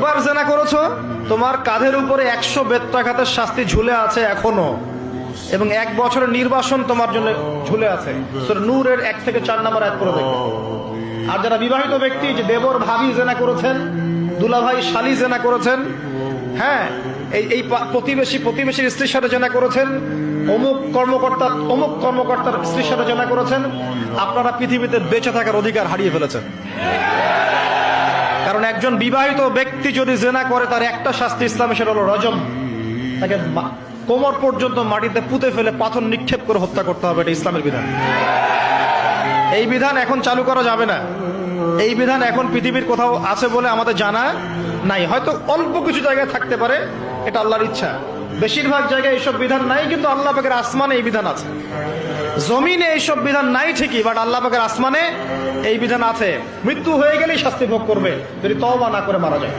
একবার জেনা করেছ? তোমার কাঁধের উপরে একশো বেত্রাঘাতের শাস্তি ঝুলে আছে এখনও। এবং এক বছরের নির্বাসন তোমার জন্য ঝুলে আছে। নূরের এক থেকে চার নম্বর এক করে আর যারা বিবাহিত ব্যক্তি, যে দেবর ভাবি জেনা করেছেন, দুলাভাই শালি জেনা করেছেন হ্যাঁ এই এই প্রতিবেশী প্রতিবেশীর স্ত্রীর সাথে জেনা করেছেন, অমুক কর্মকর্তা অমুক কর্মকর্তার স্ত্রীর সাথে জেনা করেছেন, আপনারা পৃথিবীতে বেঁচে থাকার অধিকার হারিয়ে ফেলেছেন। কারণ একজন বিবাহিত ব্যক্তি যদি জেনা করে, তার একটা শাস্তি ইসলামে, সেটা হলো রজম। তাকে কোমর পর্যন্ত মাটিতে পুঁতে ফেলে পাথর নিক্ষেপ করে হত্যা করতে হবে, এটা ইসলামের বিধান। এই বিধান এখন চালু করা যাবে না। এই বিধান এখন পৃথিবীর কোথাও আছে বলে আমাদের জানা নাই। হয়তো অল্প কিছু জায়গায় থাকতে পারে, এটা আল্লাহর ইচ্ছা। বেশিরভাগ জায়গায় এইসব বিধান নাই, কিন্তু আল্লাহ পাকের আসমানে এই বিধান আছে। জমিনে এইসব বিধান নাই ঠিকই বাট আল্লাহ পাকের আসমানে এই বিধান আছে। মৃত্যু হয়ে গেলেই শাস্তি ভোগ করবে, যদি তওবা না করে মারা যায়।